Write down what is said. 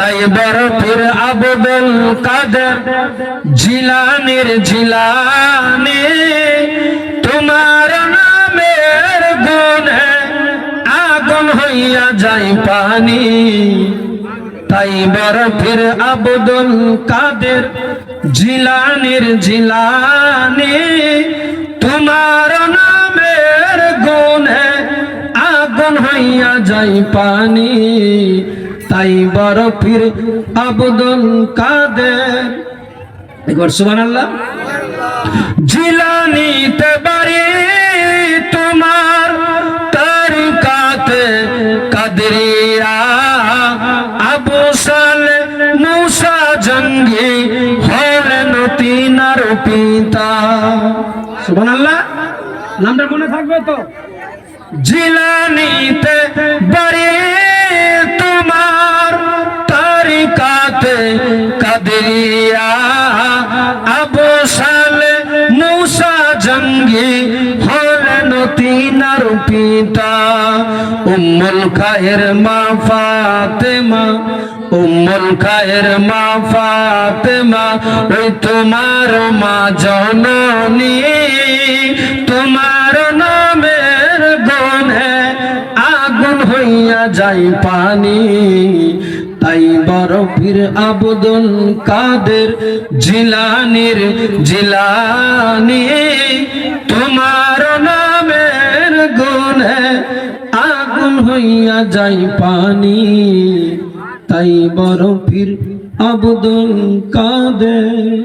তাই বরফের আবদল কাদের জিলানের জিলানে, তোমার নামের গুণে আগুন হইয়া যায় পানি। তাই বরফের আবদুল কাদের জিলানের জিলানি, তোমার নামের গুণে আগুন হইয়া যাই পানি। তাই বরফের আবদুল কাদের। একবার সুবান আল্লাহ জিলানিতে বাড়ি তোমার তরিকাতে কাদরিয়া। আবু সালে মুসা জঙ্গি হলেন তিনার পিতা। সুবহানাল্লাহ। নামটা মনে থাকবে তো? জিলানিতে বাড়ি কাদরিয়া, আবু সালে মুসা জঙ্গি হলেন তিনার পিতা। উম্মুল খায়ের মা ফাতেমা, উম্মুল খায়ের মা ফাতেমা, ওই তোমার মা জননী। তোমার নামের গনে আগুন হইয়া যাই পানি। তাই বরফির আবদুল কাদের জিলানির জিলানি। তোমার নামের গুণে আগুন হইয়া যাই পানি। তাই বরফির আবদুল কাদের